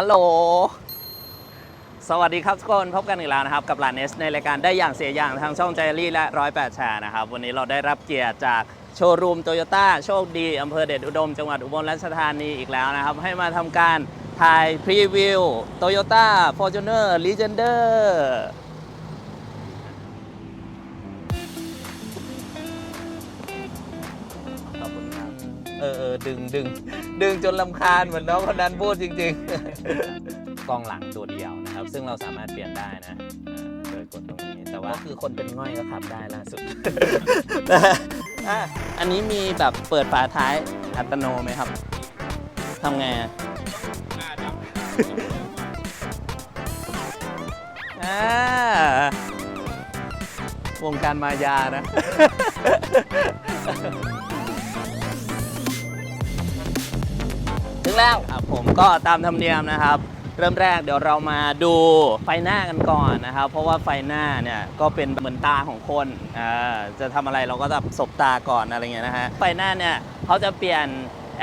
ฮัลโหล สวัสดีครับทุกคนพบกันอีกแล้วนะครับ กับลานเนสในรายการได้อย่างเสียอย่างทางช่องใจรี่และร้อยแปดแชร์นะครับ วันนี้เราได้รับเกียรติจากโชว์รูมโตโยต้าโชคดีอำเภอเดชอุดม จังหวัดอุบลราชธานีอีกแล้วนะครับ ให้มาทำการถ่ายพรีวิวโตโยต้าฟอร์จูเนอร์ลีเจนเดอร์ ดึงดึงดึงจนลำคาญเหมือนน้องคนนั้นพูดจริง ๆ กล้องหลังตัวเดียวนะครับ ซึ่งเราสามารถเปลี่ยนได้นะอ่าโดยกดตรงนี้แต่ว่าคือคนเป็นง่อยก็ขับได้ล่าสุดอะอันนี้มีแบบเปิดฝาท้ายอัตโนไหมครับทำไงอะอ่าวงการมายานะ แล้วผมก็ตามธรรมเนียมนะครับ เริ่มแรกเดี๋ยวเรามาดูไฟหน้ากันก่อนนะครับ เพราะว่าไฟหน้าเนี่ยก็เป็นเหมือนตาของคนอ่าจะทำอะไรเราก็จะสบตาก่อนอะไรเงี้ยนะฮะไฟหน้าเนี่ยเขาจะเปลี่ยน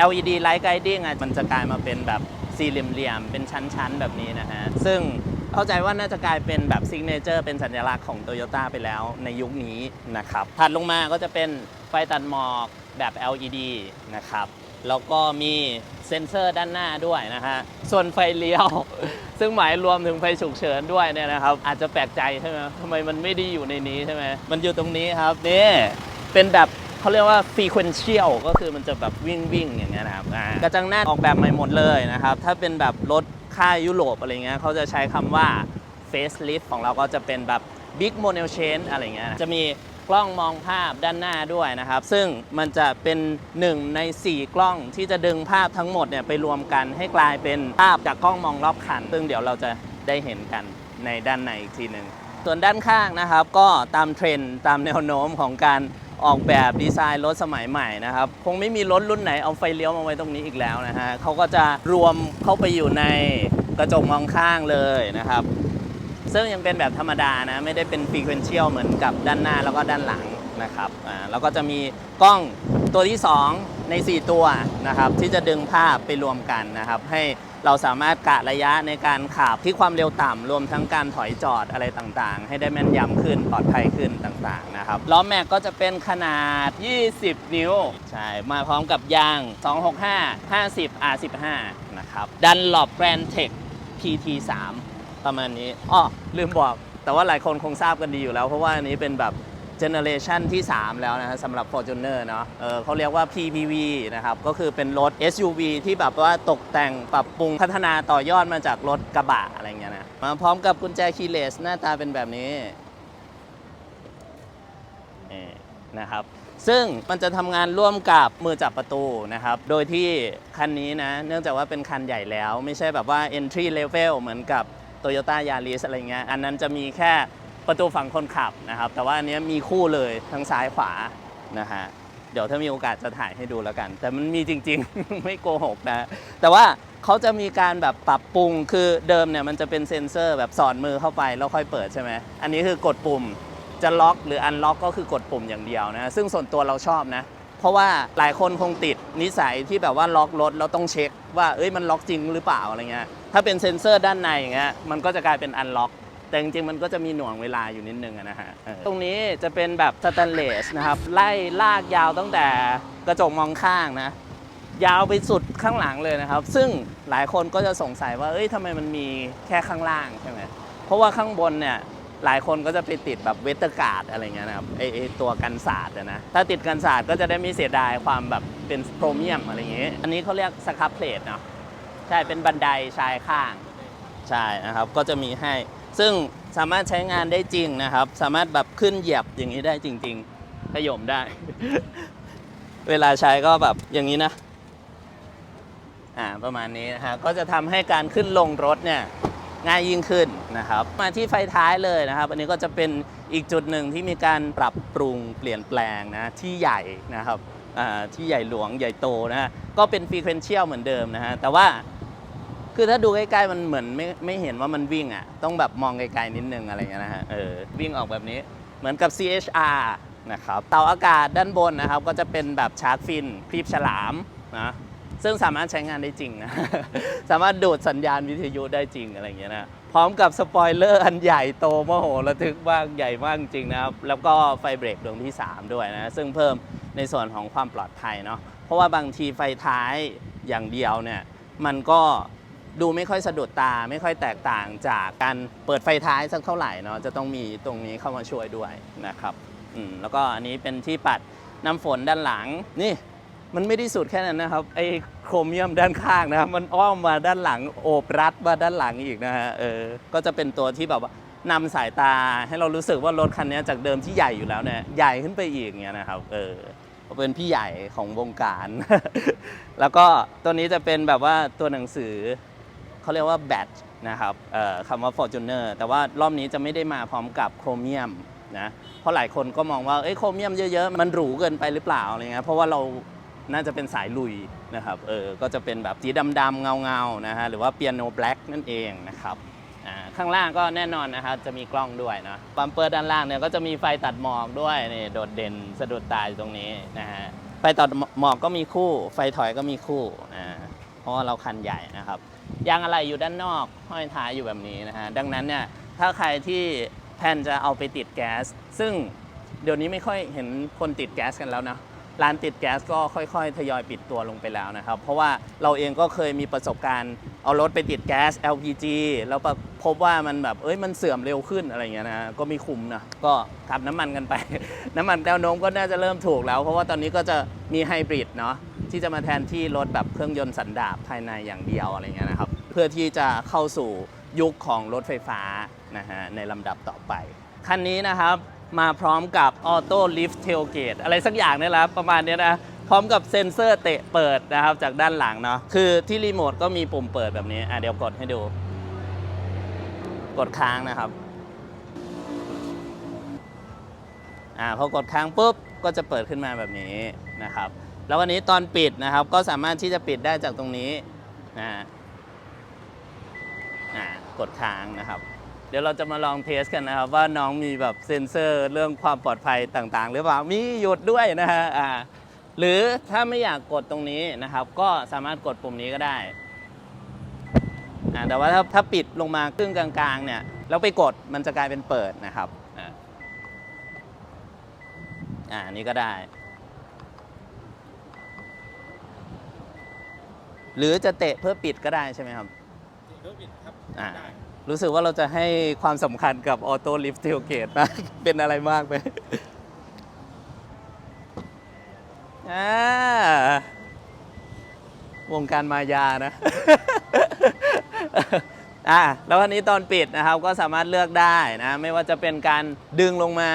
LED light guiding อะมันจะกลายมาเป็นแบบสี่เหลี่ยมๆเป็นชั้นๆแบบนี้นะฮะซึ่งเข้าใจว่าน่าจะกลายเป็นแบบซิกเนเจอร์เป็นสัญลักษณ์ของ Toyota ไปแล้วในยุคนี้นะครับถัดลงมาก็จะเป็นไฟตัดหมอกแบบ LED นะครับ แล้วก็มีเซ็นเซอร์ด้านหน้าด้วยนะฮะ ส่วนไฟเลี้ยว ซึ่งหมายรวมถึงไฟฉุกเฉินด้วยเนี่ยนะครับ อาจจะแปลกใจใช่ไหมทำไมมันไม่ได้อยู่ในนี้ใช่ไหมมันอยู่ตรงนี้ครับนี่เป็นแบบเขาเรียกว่า frequential ก็คือมันจะแบบวิ่งวิ่งอย่างเงี้ยนะครับกระจังหน้าออกแบบใหม่หมดเลยนะครับ ถ้าเป็นแบบรถค่ายยุโรปอะไรเงี้ยเขาจะใช้คำว่า facelift ของเราก็จะเป็นแบบ big model change อะไรเงี้ยจะมี กล้องมองภาพด้านหน้าด้วยนะครับ ซึ่งมันจะเป็นหนึ่งใน 4 กล้องที่จะดึงภาพทั้งหมดเนี่ยไปรวมกันให้กลายเป็นภาพจากกล้องมองรอบคัน ซึ่งเดี๋ยวเราจะได้เห็นกันในด้านในอีกทีหนึ่งส่วนด้านข้างนะครับ ก็ตามเทรนด์ตามแนวโน้มของการออกแบบดีไซน์รถสมัยใหม่นะครับ คงไม่มีรถรุ่นไหนเอาไฟเลี้ยวมาไว้ตรงนี้อีกแล้วนะฮะเขาก็จะรวมเข้าไปอยู่ในกระจกมองข้างเลยนะครับ ซึ่งยังเป็นแบบธรรมดานะ ไม่ได้เป็น frequential เหมือนกับด้านหน้าแล้วก็ด้านหลังนะครับอ่าแล้วก็จะมีกล้องตัวที่ 2 ใน 4 ตัวนะครับ ที่จะดึงภาพไปรวมกันนะครับ ให้เราสามารถกะระยะในการขับที่ความเร็วต่ำรวมทั้งการถอยจอดอะไรต่างๆ ให้ได้แม่นยำขึ้นปลอดภัยขึ้นต่างๆนะครับล้อแม็กก็จะเป็นขนาด 20 นิ้วใช่มาพร้อมกับยาง 265 50 R15 นะครับดันหลบแกรนเทค PT3 ประมาณนี้อ้อลืมบอก แต่ว่าหลายคนคงทราบกันดีอยู่แล้ว เพราะว่าอันนี้เป็นแบบเจเนอเรชันที่ 3 แล้วนะฮะสำหรับ Fortuner เนาะเออเขาเรียกว่า PPV นะครับ ก็คือเป็นรถ SUV ที่แบบว่าตกแต่งปรับปรุงพัฒนาต่อยอดมาจากรถกระบะอะไรเงี้ยนะ มาพร้อมกับกุญแจคีย์เลสหน้าตาเป็นแบบนี้นี่นะครับซึ่งมันจะทำงานร่วมกับมือจับประตูนะครับ โดยที่คันนี้นะ เนื่องจากว่าเป็นคันใหญ่แล้ว ไม่ใช่แบบว่า entry level เหมือนกับ Toyota Yaris อะไรเงี้ยอันนั้นจะมีแค่ประตูฝั่งคนขับนะครับ แต่ว่าอันเนี้ยมีคู่เลยทั้งซ้ายขวานะฮะเดี๋ยวถ้ามีโอกาสจะถ่ายให้ดูแล้วกัน แต่มันมีจริง ๆ ไม่โกหกนะ แต่ว่าเขาจะมีการแบบปรับปรุงคือเดิมเนี่ยมันจะเป็นเซ็นเซอร์แบบสอดมือเข้าไปแล้วค่อยเปิดใช่ไหมอันนี้คือกดปุ่มจะล็อกหรืออันล็อกก็คือกดปุ่มอย่างเดียวนะ ซึ่งส่วนตัวเราชอบนะ ราะว่าหลายคนคงติดนิสัยที่แบบว่าล็อกรถแล้วต้องเช็ค ว่าเอ้ยมันล็อกจริงหรือเปล่าอะไรเงี้ยถ้าเป็นเซ็นเซอร์ด้านในอย่างเงี้ยมันก็จะกลายเป็นอันล็อก แต่จริงๆมันก็จะมีหน่วงเวลาอยู่นิดนึงนะฮะตรงนี้จะเป็นแบบสแตนเลสนะครับไล่ลากยาวตั้งแต่กระจกมองข้างนะยาวไปสุดข้างหลังเลยนะครับ ซึ่งหลายคนก็จะสงสัยว่าเอ้ยทำไมมันมีแค่ข้างล่างใช่ไหมเพราะว่าข้างบนเนี่ย หลายคนก็จะไปติดแบบเวทกาดอะไรเงี้ยนะครับไอไอตัวกันศาสตร์นะ ถ้าติดกันศาสตร์ก็จะได้ไม่เสียดายความแบบเป็นโครเมียมอะไรอย่างเงี้ยอันนี้เขาเรียกสครับเพลทเนาะใช่เป็นบันไดชายข้างใช่นะครับก็จะมีให้ ซึ่งสามารถใช้งานได้จริงนะครับ สามารถแบบขึ้นเหยียบอย่างนี้ได้จริง ๆ ขย่มได้ เวลาใช้ก็แบบอย่างนี้นะอ่าประมาณนี้นะฮะก็จะทำให้การขึ้นลงรถเนี่ย ง่ายยิ่งขึ้นนะครับ มาที่ไฟท้ายเลยนะครับ อันนี้ก็จะเป็นอีกจุดหนึ่งที่มีการปรับปรุงเปลี่ยนแปลงนะที่ใหญ่นะครับที่ใหญ่หลวงใหญ่โตนะฮะก็เป็นฟรีเควนเชียลเหมือนเดิมนะฮะแต่ว่าคือถ้าดูใกล้ๆมันเหมือนไม่ไม่เห็นว่ามันวิ่งอะต้องแบบมองไกลๆนิดนึงอะไรเงี้ยนะฮะเออวิ่งออกแบบนี้เหมือนกับ CHR นะครับเตาอากาศด้านบนนะครับ ก็จะเป็นแบบชาร์จฟินครีบฉลามนะ ซึ่งสามารถใช้งานได้จริงนะ สามารถดูดสัญญาณวิทยุได้จริงอะไรอย่างเงี้ยนะ พร้อมกับสปอยเลอร์อันใหญ่โตมโหระทึกมากใหญ่มากจริงนะครับ แล้วก็ไฟเบรกดวงที่ 3 ด้วยนะ ซึ่งเพิ่มในส่วนของความปลอดภัยเนาะ เพราะว่าบางทีไฟท้ายอย่างเดียวเนี่ย มันก็ดูไม่ค่อยสะดุดตาไม่ค่อยแตกต่างจากการเปิดไฟท้ายสักเท่าไหร่เนาะจะต้องมีตรงนี้เข้ามาช่วยด้วยนะครับ อืมแล้วก็อันนี้เป็นที่ปัดน้ำฝนด้านหลังนี่ มันไม่ได้สุดแค่นั้นนะครับ ไอ้โครเมียมด้านข้างนะครับ มันอ้อมมาด้านหลังโอบรัดมาด้านหลังอีกนะฮะเออก็จะเป็นตัวที่แบบว่านำสายตาให้เรารู้สึกว่ารถคันนี้จากเดิมที่ใหญ่อยู่แล้วเนี่ยใหญ่ขึ้นไปอีกเงี้ยนะครับเออเป็นพี่ใหญ่ของวงการ แล้วก็ตัวนี้จะเป็นแบบว่าตัวหนังสือเขาเรียกว่าแบตนะครับเออคำว่า Fortuner แต่ว่ารอบนี้จะไม่ได้มาพร้อมกับโครเมียมนะเพราะหลายคนก็มองว่าเอ้ยโครเมียมเยอะๆ มันหรูเกินไปหรือเปล่าอะไรเงี้ยเพราะว่าเรา น่าจะเป็นสายลุยนะครับเออก็จะเป็นแบบสีดำๆเงาๆนะฮะหรือว่าเปียโนแบล็กนั่นเองนะครับอ่าข้างล่างก็แน่นอนนะครับจะมีกล้องด้วยนะบัมเปอร์ด้านล่างเนี่ยก็จะมีไฟตัดหมอกด้วยนี่โดดเด่นสะดุดตาอยู่ตรงนี้นะฮะไฟตัดหมอกก็มีคู่ ไฟถอยก็มีคู่อ่าเพราะว่าเราคันใหญ่นะครับยางอะไรอยู่ด้านนอกห้อยท้ายอยู่แบบนี้นะฮะดังนั้นเนี่ยถ้าใครที่แพนจะเอาไปติดแก๊ส ซึ่งเดี๋ยวนี้ไม่ค่อยเห็นคนติดแก๊สกันแล้วนะ ร้านติดแก๊สก็ค่อยๆ ทยอยปิดตัวลงไปแล้วนะครับ เพราะว่าเราเองก็เคยมีประสบการณ์เอารถไปติดแก๊ส LPG แล้วพบว่ามันแบบเอ้ยมันเสื่อมเร็วขึ้นอะไรเงี้ยนะก็ม่คุ้มนะก็ขับน้ำมันกันไป น้ำมันแนวโน้มก็น่าจะเริ่มถูกแล้ว เพราะว่าตอนนี้ก็จะมีไฮบริดเนาะที่จะมาแทนที่รถแบบเครื่องยนต์สันดาปภายในอย่างเดียวอะไรเงี้ยนะครับ เพื่อที่จะเข้าสู่ยุคของรถไฟฟ้านะฮะในลำดับต่อไปคันนี้นะครับ มาพร้อมกับออโต้ลิฟต์เทลเกตอะไรสักอย่างนี่แหละประมาณนี้นะ พร้อมกับเซ็นเซอร์เตะเปิดนะครับจากด้านหลังเนาะคือที่รีโมทก็มีปุ่มเปิดแบบนี้อะเดี๋ยวกดให้ดู กดค้างนะครับอ่าพอกดค้างปุ๊บก็จะเปิดขึ้นมาแบบนี้นะครับ แล้ววันนี้ตอนปิดนะครับก็สามารถที่จะปิดได้จากตรงนี้นะอ่ากดค้างนะครับ ดี๋ยวเราจะมาลองเทสกันนะครับว่าน้องมีแบบเซ็นเซอร์เรื่องความปลอดภัยต่างๆ หรือเปล่ามีหยุดด้วยนะฮะอ่าหรือถ้าไม่อยากกดตรงนี้นะครับ ก็สามารถกดปุ่มนี้ก็ได้อ่าแต่ว่าถ้าถ้าปิดลงมาครึ่งกลางๆเนี่ยแล้วไปกดมันจะกลายเป็นเปิดนะครับอ่าอ่านี่ก็ได้ หรือจะเตะเพื่อปิดก็ได้ใช่ไหมครับเพิ่มอีกครับอ่าได้ รู้สึกว่าเราจะให้ความสำคัญกับออโต้ลิฟต์เทลเกตมาก เป็นอะไรมากไปอ่าวงการมายานะ อะแล้ววันนี้ตอนปิดนะครับก็สามารถเลือกได้นะ ไม่ว่าจะเป็นการดึงลงมา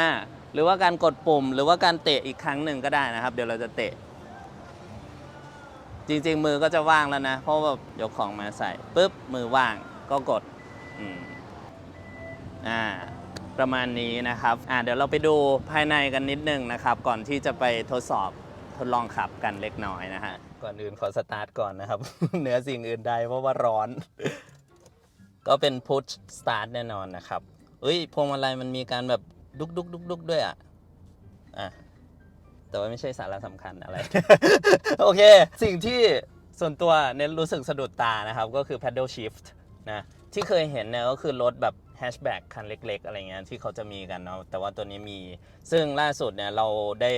หรือว่าการกดปุ่ม หรือว่าการเตะอีกครั้งหนึ่งก็ได้นะครับ เดี๋ยวเราจะเตะ จริง ๆ มือก็จะว่างแล้วนะ เพราะว่ายกของมาใส่ปุ๊บมือว่างก็กด อืมอ่าประมาณนี้นะครับอ่าเดี๋ยวเราไปดูภายในกันนิดนึงนะครับ ก่อนที่จะไปทดสอบทดลองขับกันเล็กน้อยนะฮะ ก่อนอื่นขอสตาร์ทก่อนนะครับ เหนือสิ่งอื่นใดเพราะว่าร้อน ก็เป็นพุชสตาร์ทแน่นอนนะครับเอ้ยพวงมาลัยมันมีการแบบดุกดุกดุกดุกด้วยอะอะแต่ว่าไม่ใช่สาระสำคัญอะไร โอเค สิ่งที่ส่วนตัวเน้นรู้สึกสะดุดตานะครับ ก็คือ paddle shift นะ ที่เคยเห็นเนี่ยก็คือรถแบบแฮชแบ็กคันเล็ก ๆ อะไรเงี้ยที่เขาจะมีกันเนาะแต่ว่าตัวนี้มี ซึ่งล่าสุดเนี่ยเราได้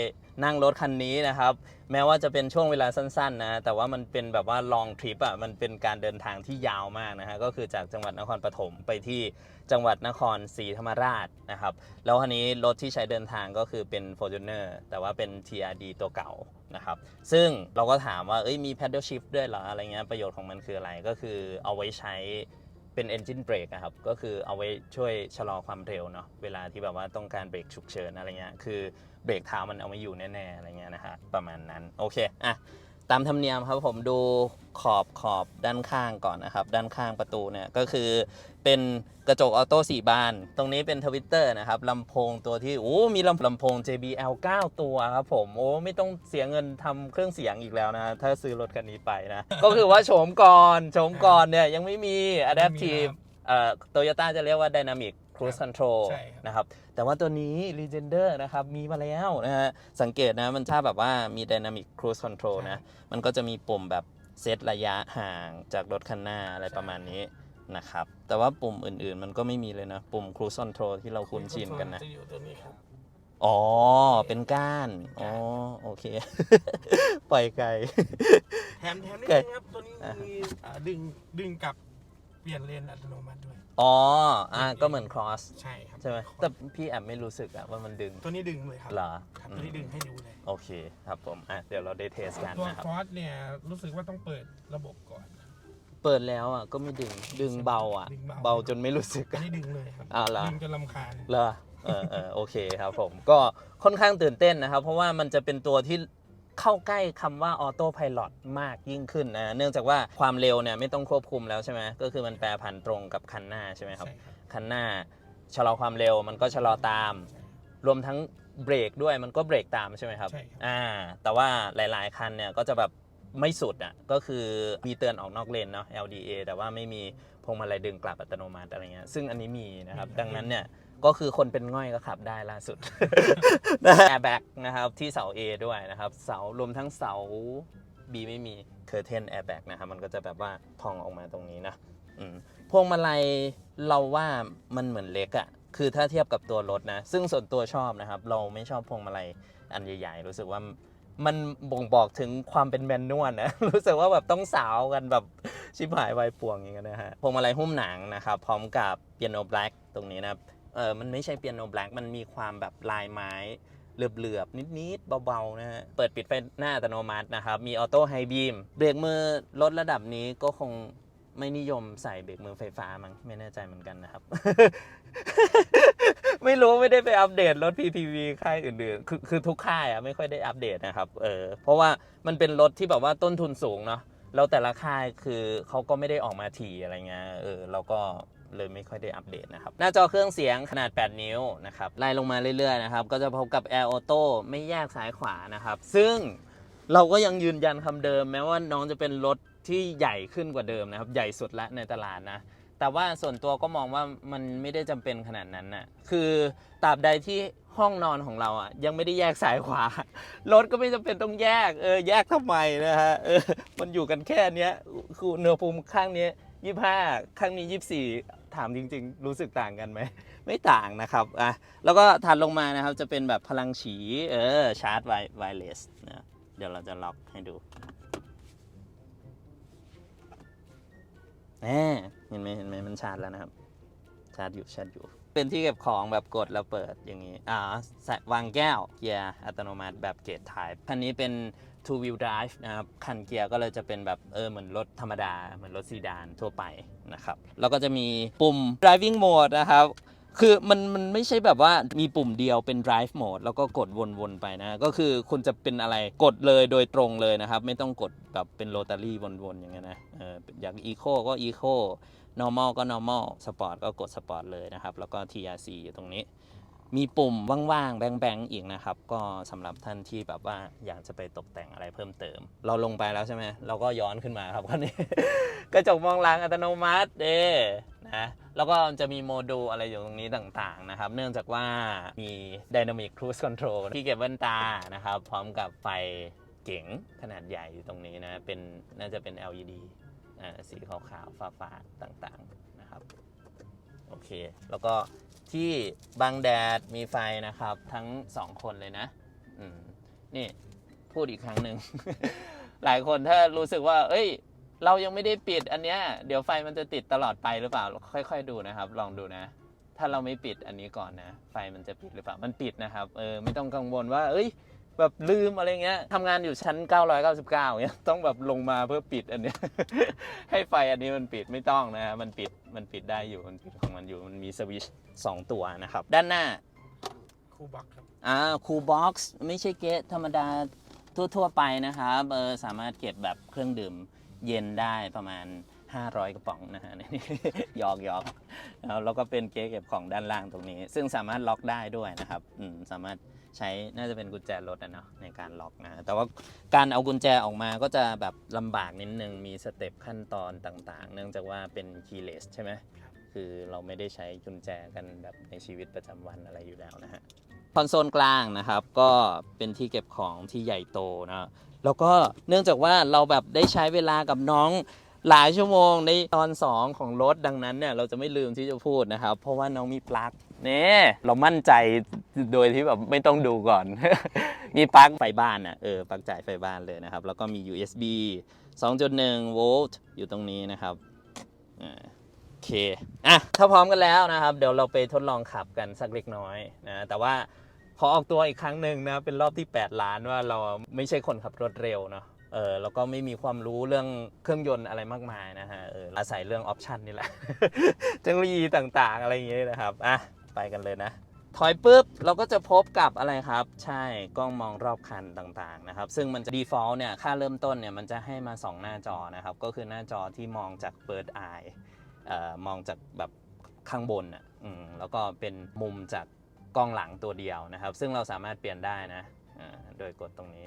นั่งรถคันนี้นะครับ แม้ว่าจะเป็นช่วงเวลาสั้น ๆ นะ แต่ว่ามันเป็นแบบว่าลองทริปอะมันเป็นการเดินทางที่ยาวมากนะฮะก็คือจากจังหวัดนครปฐมไปที่จังหวัดนครศรีธรรมราชนะครับ แล้วคันนี้รถที่ใช้เดินทางก็คือเป็น Fortuner แต่ว่าเป็น TRD ตัวเก่านะครับ ซึ่งเราก็ถามว่าเอ้ยมี paddle shift ด้วยเหรออะไรเงี้ยประโยชน์ของมันคืออะไรก็คือเอาไว้ใช้ เป็น engine brake อะครับ ก็คือเอาไว้ช่วยชะลอความเร็วเนาะ เวลาที่แบบว่าต้องการเบรกฉุกเฉินอะไรเงี้ย คือเบรกเท้ามันเอาไม่อยู่แน่ๆอะไรเงี้ยนะฮะ ประมาณนั้น โอเค อะ ตามธรรมเนียมครับผมดูขอบขอบด้านข้างก่อนนะครับ ด้านข้างประตูเนี่ยก็คือเป็นกระจกออโต้4บาน ตรงนี้เป็นทวิตเตอร์นะครับลำโพงตัวที่โอ้มีลำลำโพง JBL 9 ตัวครับผมโอ้ไม่ต้องเสียเงินทำเครื่องเสียงอีกแล้วนะ ถ้าซื้อรถคันนี้ไปนะ ก็คือว่าโฉมก่อนโฉมก่อนเนี่ยยังไม่มี Adaptive เอ่อโตโยต้าจะเรียกว่า Dynamic Cruise Control ใช่ครับ นะครับ แต่ว่าตัวนี้ Legender นะครับมีมาแล้วนะฮะ สังเกตนะมันถ้าแบบว่ามี Dynamic Cruise Control นะ มันก็จะมีปุ่มแบบเซตระยะห่างจากรถคันหน้าอะไรประมาณนี้นะครับ แต่ว่าปุ่มอื่นๆ มันก็ไม่มีเลยนะ ปุ่ม cruise control ที่เราคุ้นชินกันนะ จะอยู่ตัวนี้ครับ อ๋อ เป็นก้าน อ๋อ โอเค ปล่อยไกล แถมแถมนิดเกินึดงครับ ตัวนี้อ่ามีอ่าดึงดึงกลับเปลี่ยนเลนอัตโนมัติด้วย อ๋ออะก็เหมือน cross ใช่ครับใช่ไหมแต่พี่แอบไม่รู้สึกอะว่ามันดึงตัวนี้ดึงเลยครับเหรอครับอืตัวมนี้ดึงให้ดูเลยโอเคครับผมอะเดี๋ยวเราได้เทสกันตัว นะครับคอร์สเนี่ยรู้สึกว่าต้องเปิดระบบก่อน เปิดแล้วอะก็ไม่ดึงดึงเบาอะ ดึงเบา เบาจนไม่รู้สึกอันอะ นี้ดึงเลยครับอ้าวเหรอดึงจนลำคาญ เหรอเออเออโอเคครับผมก็ค่อนข้างตื่นเต้นนะครับ เพราะว่ามันจะเป็นตัวที่ เข้าใกล้คำว่าออโต้พ l o t มากยิ่งขึ้นนะเนื่องจากว่าความเร็วเนี่ยไม่ต้องควบคุมแล้วใช่ไหมก็คือมันแปรผันตรงกับคันหน้าใช่ไหมครับใช่ครับคันหน้าชะลอความเร็วมันก็ชะลอตาม รวมทั้งเบรกด้วยมันก็เบรกตามใช่ไหมครับใช่ครับอ่าแต่ว่าหลาย ๆ คันเนี่ยก็จะแบบไม่สุดอะก็คือมีเตือนออกนอกเลนเนาะ LDA แต่ว่าไม่มีพวงมาลัยดึงกลับอัตโนมัติอะไรเงี้ยซึ่งอันนี้มีนะครับ ดังนั้นเนี่ย ก็คือคนเป็นง่อยก็ขับได้ล่าสุด แอร์แบ็กนะครับที่เสา A ด้วยนะครับ เสารวมทั้งเสา B ไม่มีเคอร์เทนแอร์แบ็กนะครับ มันก็จะแบบว่าพองออกมาตรงนี้นะอืมพวงมาลัยเราว่ามันเหมือนเล็กอะคือถ้าเทียบกับตัวรถนะ ซึ่งส่วนตัวชอบนะครับ เราไม่ชอบพวงมาลัยอันใหญ่ๆ รู้สึกว่ามันบ่งบอกถึงความเป็นแมนนวลนะ รู้สึกว่าแบบต้องสาวกันแบบชิบหายไวายป่วงอย่างเงี้ยนะฮะพวงมาลัยหุ้มหนังนะครับ พร้อมกับเปียโนแบล็กตรงนี้นะครับ เออมันไม่ใช่เปียโนแบล็กมันมีความแบบลายไม้เหลือบๆ นิดๆ เบาๆ นะฮะ เปิดปิดไฟหน้าอัตโนมัตินะครับ มีออโต้ไฮบีม เบรกมือลดระดับนี้ก็คงไม่นิยมใส่เบรกมือไฟฟ้ามั้งไม่แน่ใจเหมือนกันนะครับ ไม่รู้ไม่ได้ไปอัปเดตรถ PPV ค่ายอื่นๆ คือคือทุกค่ายอะไม่ค่อยได้อัปเดตนะครับ เออ เพราะว่ามันเป็นรถที่แบบว่าต้นทุนสูงเนาะ แล้วแต่ละค่ายคือเขาก็ไม่ได้ออกมาถี่อะไรเงี้ย เออ เราก็ เลยไม่ค่อยได้อัปเดตนะครับหน้าจอเครื่องเสียงขนาด 8 นิ้วนะครับไล่ลงมาเรื่อยๆนะครับก็จะพบกับ Air Auto ไม่แยกซ้ายขวานะครับ ซึ่งเราก็ยังยืนยันคำเดิม แม้ว่าน้องจะเป็นรถที่ใหญ่ขึ้นกว่าเดิมนะครับ ใหญ่สุดละในตลาดนะ แต่ว่าส่วนตัวก็มองว่ามันไม่ได้จำเป็นขนาดนั้นน่ะคือตราบใดที่ห้องนอนของเราอะยังไม่ได้แยกซ้ายขวารถก็ไม่จำเป็นต้องแยกเออแยกทำไมนะฮะเออมันอยู่กันแค่เนี้ยคืออุณหภูมิข้างเนี้ยยี่ห้าข้างนี้ยี่สี่ ถามจริง ๆ รู้สึกต่างกันไหม ไม่ต่างนะครับอะแล้วก็ถัดลงมานะครับจะเป็นแบบพลังฉีเออชาร์จไวไวเลสนะเดี๋ยวเราจะล็อกให้ดูแหมเห็นไหมเห็นไหมมันชาร์จแล้วนะครับ ชาร์จอยู่ชาร์จอยู่ เป็นที่เก็บของแบบกดแล้วเปิดอย่างนี้ อ่าวางแก้วเกียร์อัตโนมัติแบบเกต type คันนี้เป็น two wheel drive นะครับ คันเกียร์ก็เลยจะเป็นแบบเออเหมือนรถธรรมดา เหมือนรถซีดานทั่วไปนะครับ แล้วก็จะมีปุ่ม driving mode นะครับคือมันมันไม่ใช่แบบว่ามีปุ่มเดียวเป็น drive mode แล้วก็กดวนๆไปนะ ก็คือคุณจะเป็นอะไรกดเลยโดยตรงเลยนะครับ ไม่ต้องกดแบบเป็นโรตารี่วนๆอย่างเงี้ยนะเอออยาก eco ก็ eco normal ก็ normal sport ก็กด sport เลยนะครับ แล้วก็ TRC อยู่ตรงนี้ มีปุ่มว่างๆ แบงๆ อีกนะครับ ก็สำหรับท่านที่แบบว่าอยากจะไปตกแต่งอะไรเพิ่มเติม เราลงไปแล้วใช่ไหม เราก็ย้อนขึ้นมาครับคันนี้ กระจกมองหลังอัตโนมัติเด้นะแล้วก็จะมีโมดูลอะไรอยู่ตรงนี้ต่างๆนะครับ เนื่องจากว่ามี Dynamic Cruise Control ที่เก็บแว่นตานะครับ พร้อมกับไฟเก๋งขนาดใหญ่อยู่ตรงนี้นะ เป็นน่าจะเป็น LED สีขาวๆฟ้าๆต่างๆนะครับโอเค แล้วก็ที่บังแดดมีไฟนะครับทั้งสองคนเลยนะนี่พูดอีกครั้งหนึ่ง หลายคนถ้ารู้สึกว่า เอ้ย เรายังไม่ได้ปิดอันเนี้ยเดี๋ยวไฟมันจะติดตลอดไปหรือเปล่า ค่อย ๆ ดูนะครับ ลองดูนะ ถ้าเราไม่ปิดอันนี้ก่อนนะ ไฟมันจะปิดหรือเปล่ามันปิดนะครับเออไม่ต้องกังวลว่า เอ้ย แบบลืมอะไรเงี้ยทำงานอยู่ชั้น 999เงี้ยต้องแบบลงมาเพื่อปิดอันเนี้ย ให้ไฟอันนี้มันปิดไม่ต้องนะฮะมันปิดมันปิดได้อยู่มันปิดของมันอยู่มันมีสวิตช์สองตัวนะครับ ด้านหน้าคูบ็อกครับอ่าคูลบ็อกซ์ไม่ใช่เกตธรรมดาทั่วๆไปนะครับเออสามารถเก็บแบบเครื่องดื่มเย็นได้ประมาณ 500 กระป๋องนะฮะนี่หยอกหยอกแล้วแล้วก็เป็นเก๊เก็บของด้านล่างตรงนี้ ซึ่งสามารถล็อกได้ด้วยนะครับอืมสามารถ ใช้น่าจะเป็นกุญแจรถนะเนาะในการล็อกนะแต่ว่าการเอากุญแจออกมาก็จะแบบลำบากนิดนึงมีสเต็ปขั้นตอนต่างๆ เนื่องจากว่าเป็น keyless ใช่ไหมคือเราไม่ได้ใช้กุญแจกันแบบในชีวิตประจำวันอะไรอยู่แล้วนะฮะคอนโซลกลางนะครับก็เป็นที่เก็บของที่ใหญ่โตนะแล้วก็เนื่องจากว่าเราแบบได้ใช้เวลากับน้อง หลายชั่วโมงในตอน 2 ของรถดังนั้นเนี่ยเราจะไม่ลืมที่จะพูดนะครับ เพราะว่าน้องมีปลั๊กเนี่ยเรามั่นใจโดยที่แบบไม่ต้องดูก่อน มีปลั๊กไฟบ้านอะเออปลั๊กจ่ายไฟบ้านเลยนะครับ แล้วก็มี USB 2.1 โวลต์อยู่ตรงนี้นะครับโอเคอะถ้าพร้อมกันแล้วนะครับ เดี๋ยวเราไปทดลองขับกันสักเล็กน้อยนะแต่ว่าขอออกตัวอีกครั้งหนึ่งนะเป็นรอบที่ 8 ล้านว่าเราไม่ใช่คนขับรถเร็วเนาะ เออแล้วก็ไม่มีความรู้เรื่องเครื่องยนต์อะไรมากมายนะฮะเอออาศัยเรื่องออปชันนี่แหละ เทคโนโลยีต่างๆ อะไรอย่างเงี้ยนะครับอะไปกันเลยนะ ถอยปุ๊บ เราก็จะพบกับอะไรครับ ใช่กล้องมองรอบคันต่างๆนะครับ ซึ่งมันจะ default เนี่ย ค่าเริ่มต้นเนี่ย มันจะให้มา 2 หน้าจอนะครับ ก็คือหน้าจอที่มองจาก bird eye เอ่อมองจากแบบข้างบนอะอืมแล้วก็เป็นมุมจากกล้องหลังตัวเดียวนะครับ ซึ่งเราสามารถเปลี่ยนได้นะอ่าโดยกดตรงนี้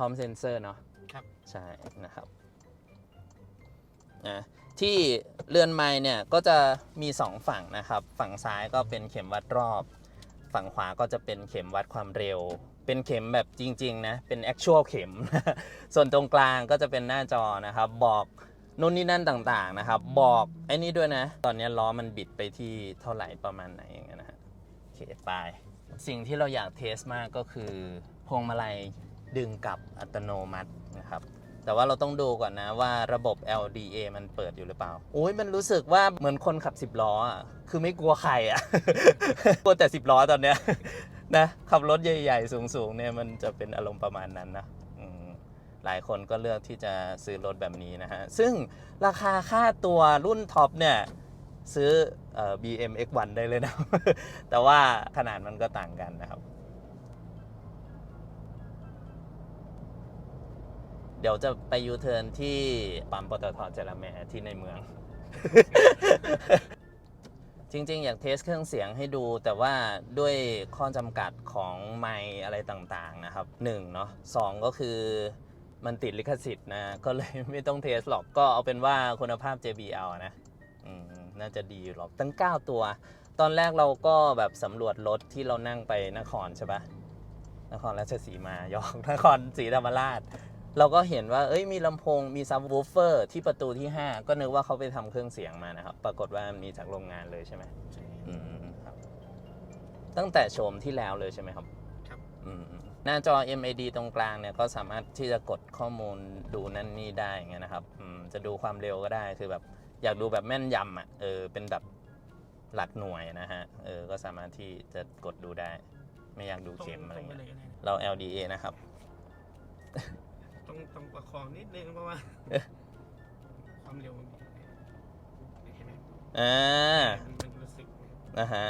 ร้อมเซ็นเซอร์เนาะครับ ใช่นะครับนะที่เรือนไม้เนี่ยก็จะมี 2 ฝั่งนะครับ ฝั่งซ้ายก็เป็นเข็มวัดรอบ ฝั่งขวาก็จะเป็นเข็มวัดความเร็ว เป็นเข็มแบบจริงๆนะเป็น actual เข็ม ส่วนตรงกลางก็จะเป็นหน้าจอนะครับ บอกนู่นนี่นั่นต่างๆนะครับ บอกไอ้นี่ด้วยนะ ตอนนี้ล้อมันบิดไปที่เท่าไหร่ประมาณไหนอย่างเงี้ยนะฮะโอเคไปสิ่งที่เราอยากเทสมากก็คือพวงมาลัย ดึงกลับอัตโนมัตินะครับ แต่ว่าเราต้องดูก่อนนะว่าระบบ LDA มันเปิดอยู่หรือเปล่า โอ้ยมันรู้สึกว่าเหมือนคนขับ 10 ล้ออะคือไม่กลัวใครอะ กลัวแต่ 10 ล้อตอนเนี้ยนะขับรถใหญ่ ๆ สูงๆเนี่ยมันจะเป็นอารมณ์ประมาณนั้นนะอืมหลายคนก็เลือกที่จะซื้อรถแบบนี้นะฮะ ซึ่งราคาค่าตัวรุ่นท็อปเนี่ย ซื้อเอ่อ BM X1 ได้เลยนะ แต่ว่าขนาดมันก็ต่างกันนะครับ เดี๋ยวจะไปยูเทิร์นที่ปั๊มปตทเจรแมที่ในเมือง จริง ๆ อยากเทสเครื่องเสียงให้ดู แต่ว่าด้วยข้อจำกัดของไมค์อะไรต่างๆนะครับหนึ่งเนาะสองก็คือมันติดลิขสิทธิ์นะ ก็เลยไม่ต้องเทสหรอกก็เอาเป็นว่าคุณภาพ JBL นะน่าจะดีอยู่หรอกตั้ง 9 ตัว ตอนแรกเราก็แบบสำรวจรถที่เรานั่งไปนครใช่ปะนครราชสีมายอกนครศรีธรรมราช เราก็เห็นว่า เอ้ย มีลำโพง มีซับวูฟเฟอร์ที่ประตูที่ 5 ก็นึกว่าเขาไปทำเครื่องเสียงมานะครับ ปรากฏว่ามีจากโรงงานเลยใช่ไหมอืมครับ ตั้งแต่โฉมที่แล้วเลยใช่ไหมครับ ครับ อืมหน้าจอ MAD ตรงกลางเนี่ยก็สามารถที่จะกดข้อมูลดูนั่นนี่ได้อย่างเงี้ยนะครับอืมจะดูความเร็วก็ได้ คือแบบอยากดูแบบแม่นยำอะ เออ เป็นแบบหลักหน่วยนะฮะ เออ ก็สามารถที่จะกดดูได้ ไม่อยากดูเข็มอะไรตรงไปเงี้ยเลยก็ได้นะเรา LDA นะครับ ต้องต้องประคองนิดนึงเพราะว่า ความเร็วมันเห็นไหมอ่ามันมันรู้สึกนะฮะ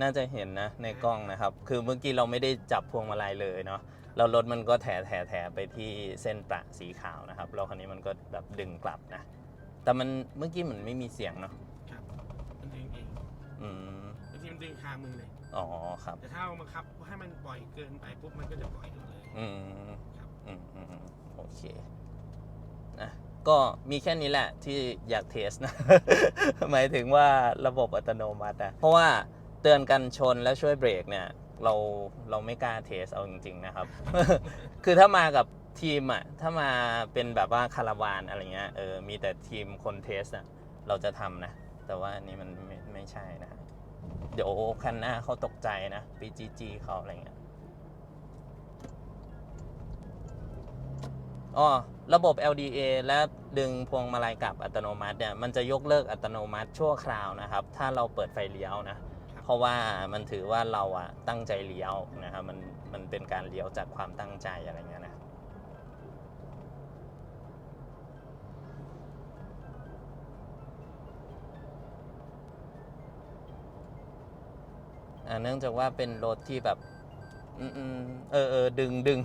น่าจะเห็นนะในกล้องนะครับ คือเมื่อกี้เราไม่ได้จับพวงมาลัยเลยเนาะเรารถมันก็แถแถแถไปที่เส้นประสีขาวนะครับแล้วคราวนี้มันก็แบบดึงกลับนะ แต่มันเมื่อกี้เหมือนไม่มีเสียงเนาะครับมันดึงเองอืมบางทีมันดึงคามือเลยอ๋อครับแต่ถ้าเอามาคับให้มันปล่อยเกินไปปุ๊บมันก็จะปล่อยเลย อืมครับ อืมอืมอืมโอเคนะก็มีแค่นี้แหละที่อยากเทสนะ หมายถึงว่าระบบอัตโนมัติอะเพราะว่าเตือนกันชนและช่วยเบรกเนี่ย เราเราไม่กล้าเทสเอาจริง ๆ นะครับ คือถ้ามากับทีมอะถ้ามาเป็นแบบว่าคาราวานอะไรเงี้ยเออมีแต่ทีมคนเทสอะเราจะทำนะ แต่ว่าอันนี้มันไม่ไม่ใช่นะ เดี๋ยวคันหน้าเขาตกใจนะไปจีจีเขาอะไรเงี้ย อ๋อระบบ LDA และดึงพวงมาลัยกลับอัตโนมัติเนี่ยมันจะยกเลิกอัตโนมัติชั่วคราวนะครับ ถ้าเราเปิดไฟเลี้ยวนะ เพราะว่ามันถือว่าเราอะตั้งใจเลี้ยวนะครับมันมันเป็นการเลี้ยวจากความตั้งใจอะไรเงี้ยนะอ่าเนื่องจากว่าเป็นรถที่แบบอืมอืม เออเออดึงดึง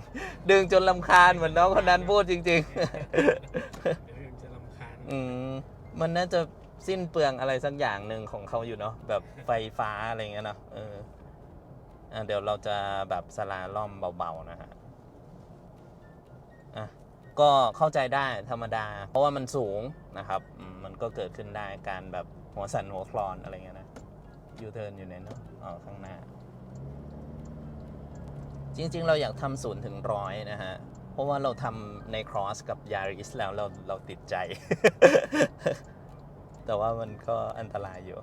ดึงจนลำคาญเหมือนน้องคนนั้นพูดจริงเดี๋ยวมันจะรำคาญๆอืมมันน่าจะสิ้นเปลืองอะไรสักอย่างหนึ่งของเขาอยู่เนาะแบบไฟฟ้าอะไรเงี้ยเนาะเอออะเดี๋ยวเราจะแบบสลาล่อมเบาๆนะฮะอะก็เข้าใจได้ธรรมดา เพราะว่ามันสูงนะครับอืมมันก็เกิดขึ้นได้การแบบหัวสั่นหัวคลอนอะไรเงี้ยนะยูเทิร์นอยู่ไหนเนาะอ๋อข้างหน้า จริง ๆ เราอยากทำศูนย์ถึงร้อยนะฮะ เพราะว่าเราทำใน Cross กับยาริสแล้วเราเราติดใจ แต่ว่ามันก็อันตรายอยู่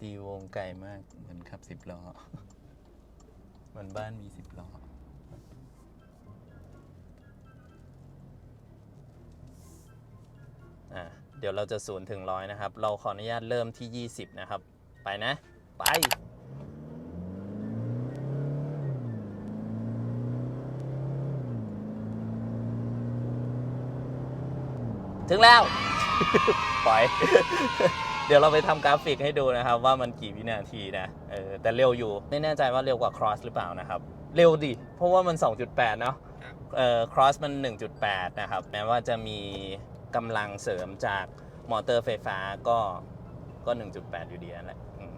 ตีวงไกลมากเหมือนขับสิบล้อเหมือนบ้านมีสิบล้อ เดี๋ยวเราจะศูนย์ถึงร้อยนะครับ เราขออนุญาตเริ่มที่ 20 นะครับ ไปนะ ไป ถึงแล้ว ปล่อย เดี๋ยวเราไปทำกราฟิกให้ดูนะครับ ว่ามันกี่วินาทีนะ เออ แต่เร็วอยู่ ไม่แน่ใจว่าเร็วกว่า cross หรือเปล่านะครับ เร็วดิ เพราะว่ามัน 2.8 เนาะครับเอ่อ cross มัน 1.8 นะครับ แม้ว่าจะมี กำลังเสริมจากมอเตอร์ไฟฟ้าก็ก็ 1.8 อยู่ดีนั่นแหละอืม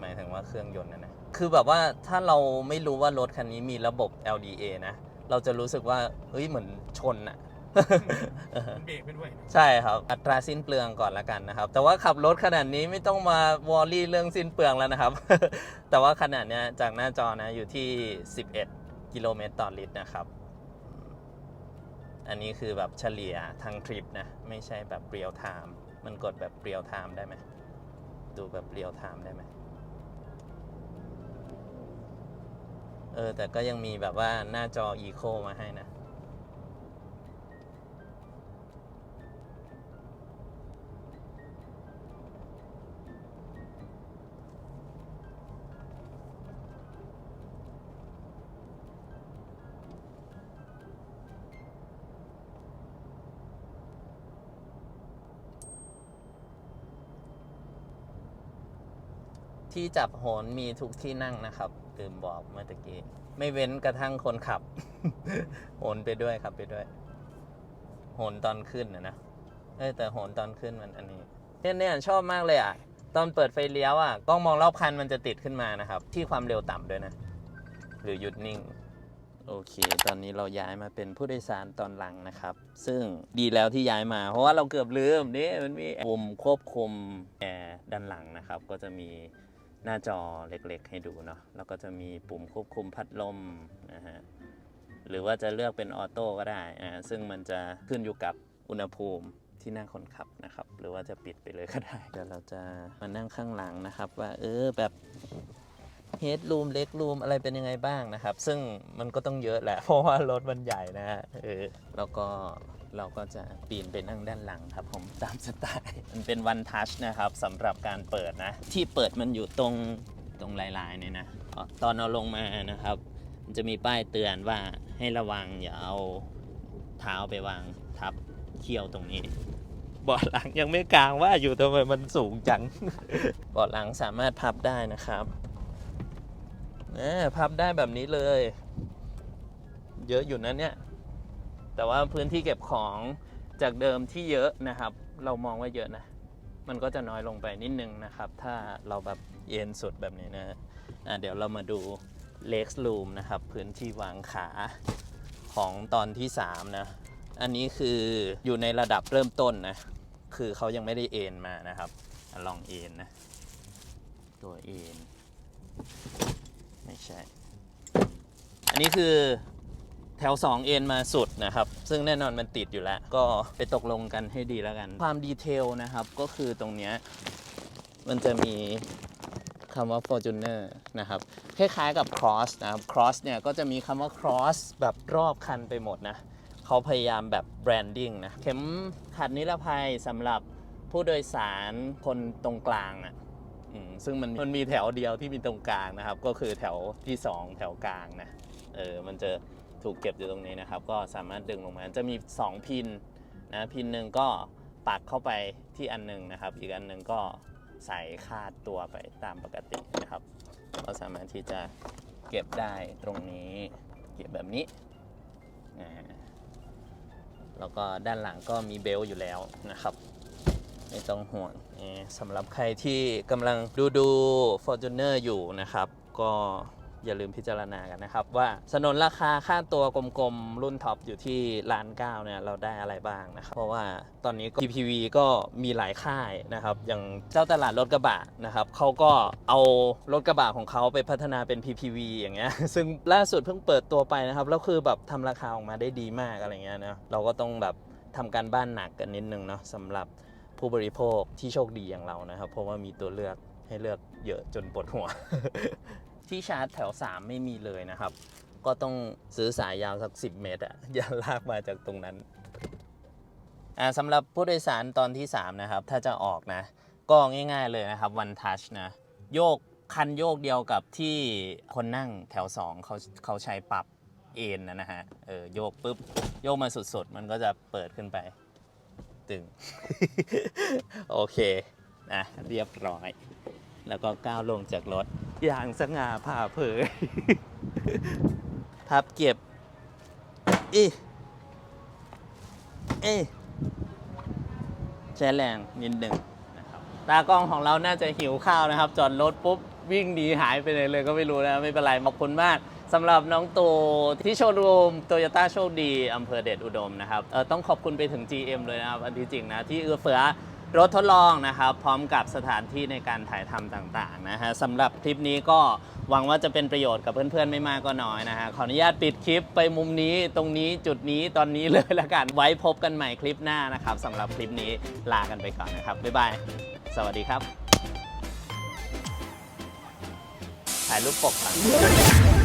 หมายถึงว่าเครื่องยนต์นะนะ คือแบบว่าถ้าเราไม่รู้ว่ารถคันนี้มีระบบ LDA นะ เราจะรู้สึกว่า เฮ้ย เหมือนชนอะ เบรกไปด้วยใช่ครับ อัตราสิ้นเปลืองก่อนละกันนะครับ แต่ว่าขับรถขนาดนี้ไม่ต้องมาวอรี่เรื่องสิ้นเปลืองแล้วนะครับ แต่ว่าขนาดเนี้ยจากหน้าจอนะอยู่ที่ 11 กิโลเมตรต่อลิตรนะครับ อันนี้คือแบบเฉลี่ยทางทริปนะ ไม่ใช่แบบเรียลไทม์มันกดแบบเรียลไทม์ได้ไหมดูแบบเรียลไทม์ได้ไหมเออแต่ก็ยังมีแบบว่าหน้าจออีโคมาให้นะ ที่จับโหนมีทุกที่นั่งนะครับลืมบอกเมื่อตะกี้ ไม่เว้นกระทั่งคนขับ โหนไปด้วยครับไปด้วย โหนตอนขึ้นนะนะเออแต่โหนตอนขึ้นมันอันนี้เนี่ยเนี่ยชอบมากเลยอะ ตอนเปิดไฟเลี้ยวอะกล้องมองรอบคันมันจะติดขึ้นมานะครับ ที่ความเร็วต่ำด้วยนะ หรือหยุดนิ่ง โอเค ตอนนี้เราย้ายมาเป็นผู้โดยสารตอนหลังนะครับ ซึ่งดีแล้วที่ย้ายมา เพราะว่าเราเกือบลืมนี่มันมีปุ่มควบคุมแอร์ด้านหลังนะครับ ก็จะมี หน้าจอเล็กๆ ให้ดูเนาะแล้วก็จะมีปุ่มควบคุมพัดลมนะฮะหรือว่าจะเลือกเป็นออโต้ก็ได้อ่าซึ่งมันจะขึ้นอยู่กับอุณหภูมิที่นั่งคนขับนะครับ หรือว่าจะปิดไปเลยก็ได้เดี๋ยวเราจะมานั่งข้างหลังนะครับ ว่าเออแบบเฮดรูมเล็กรูมอะไรเป็นยังไงบ้างนะครับ ซึ่งมันก็ต้องเยอะแหละ เพราะว่ารถมันใหญ่นะฮะเออแล้วก็ เราก็จะปีนไปนั่งด้านหลังครับผมตามสไตล์มันเป็นวันทัชนะครับสำหรับการเปิดนะ ที่เปิดมันอยู่ตรงตรงลายๆเนี่ยนะตอนเราลงมานะครับมันจะมีป้ายเตือนว่าให้ระวังอย่าเอาเท้าไปวางทับเขี้ยวตรงนี้เบาะหลังยังไม่กลางว่าอยู่ทำไมมันสูงจังเบาะหลังสามารถพับได้นะครับเออพับได้แบบนี้เลย เยอะอยู่นะเนี่ย แต่ว่าพื้นที่เก็บของจากเดิมที่เยอะนะครับ เรามองว่าเยอะนะ มันก็จะน้อยลงไปนิดนึงนะครับ ถ้าเราแบบเอ็นสุดแบบนี้นะอะเดี๋ยวเรามาดู Lex Room นะครับ พื้นที่วางขาของตอนที่ 3 นะ อันนี้คืออยู่ในระดับเริ่มต้นนะ คือเขายังไม่ได้เอ็นมานะครับ ลองเอ็นนะ ตัวเอ็นไม่ใช่ อันนี้คือ แถว 2 เอ็นมาสุดนะครับ ซึ่งแน่นอนมันติดอยู่แล้ว ก็ไปตกลงกันให้ดีแล้วกัน ความดีเทลนะครับ ก็คือตรงเนี้ยมันจะมีคำว่า Fortuner นะครับ คล้ายๆกับ Cross นะครับ Cross เนี่ยก็จะมีคำว่า Cross แบบรอบคันไปหมดนะเขาพยายามแบบแบรนดิ้งนะ เข็มขัดนิรภัยสำหรับผู้โดยสารคนตรงกลางอะซึ่งมันมันมีแถวเดียวที่มีตรงกลางนะครับ ก็คือแถวที่ 2 แถวกลางนะ เออ มันจะ ถูกเก็บอยู่ตรงนี้นะครับ ก็สามารถดึงลงมาจะมี 2 พินนะพินหนึ่งก็ปักเข้าไปที่อันหนึ่งนะครับ อีกอันหนึ่งก็ใส่คาดตัวไปตามปกตินะครับ ก็สามารถที่จะเก็บได้ตรงนี้ เก็บแบบนี้แล้วก็ด้านหลังก็มีเบลต์อยู่แล้วนะครับ ไม่ต้องห่วงสำหรับใครที่กำลังดูดู Fortuner อยู่นะครับ ก็ อย่าลืมพิจารณากันนะครับ ว่าสนนราคาค่าตัวกลมๆ รุ่นท็อปอยู่ที่ล้านเก้าเนี่ยเราได้อะไรบ้างนะครับ เพราะว่าตอนนี้ PPV ก็มีหลายค่ายนะครับ อย่างเจ้าตลาดรถกระบะนะครับเขาก็เอารถกระบะของเขาไปพัฒนาเป็น PPV อย่างเงี้ยซึ่งล่าสุดเพิ่งเปิดตัวไปนะครับแล้วคือแบบทำราคาออกมาได้ดีมากอะไรเงี้ยนะเราก็ต้องแบบทำการบ้านหนักกันนิดนึงเนาะสำหรับผู้บริโภคที่โชคดีอย่างเรานะครับ เพราะว่ามีตัวเลือกให้เลือกเยอะจนปวดหัว ที่ชาร์จแถว 3 ไม่มีเลยนะครับ ก็ต้องซื้อสายยาวสัก 10 เมตรอะอย่าลากมาจากตรงนั้นอ่าสำหรับผู้โดยสารตอนที่ 3 นะครับ ถ้าจะออกนะ ก็ง่ายๆเลยนะครับ one touch นะโยกคันโยกเดียวกับที่คนนั่งแถว 2เขาเขาใช้ปรับเอ็นนะนะฮะเออโยกปุ๊บ โยกมาสุดๆ มันก็จะเปิดขึ้นไป ตึง โอเคนะเรียบร้อย แล้วก็ก้าวลงจากรถ อย่างสง่าผ่าเผย พับเก็บอีเอยใช้แรงนิดหนึ่งนะครับ ตากล้องของเราน่าจะหิวข้าวนะครับ จอดรถปุ๊บวิ่งหนีหายไปไหนเลยก็ไม่รู้นะไม่เป็นไรขอบคุณมากสำหรับน้องตูที่โชว์รูมโตโยต้าโชคดีอำเภอเดชอุดมนะครับเออต้องขอบคุณไปถึง GM เลยนะครับอันที่จริงนะที่เอื้อเฟื้อ รถทดลองนะครับ พร้อมกับสถานที่ในการถ่ายทำต่างๆนะฮะสำหรับคลิปนี้ก็หวังว่าจะเป็นประโยชน์กับเพื่อนๆไม่มากก็น้อยนะฮะขออนุญาตปิดคลิปไปมุมนี้ตรงนี้จุดนี้ตอนนี้เลยละกันไว้พบกันใหม่คลิปหน้านะครับสำหรับคลิปนี้ลากันไปก่อนนะครับบ๊ายบายสวัสดีครับ ถ่ายรูปปกก่อน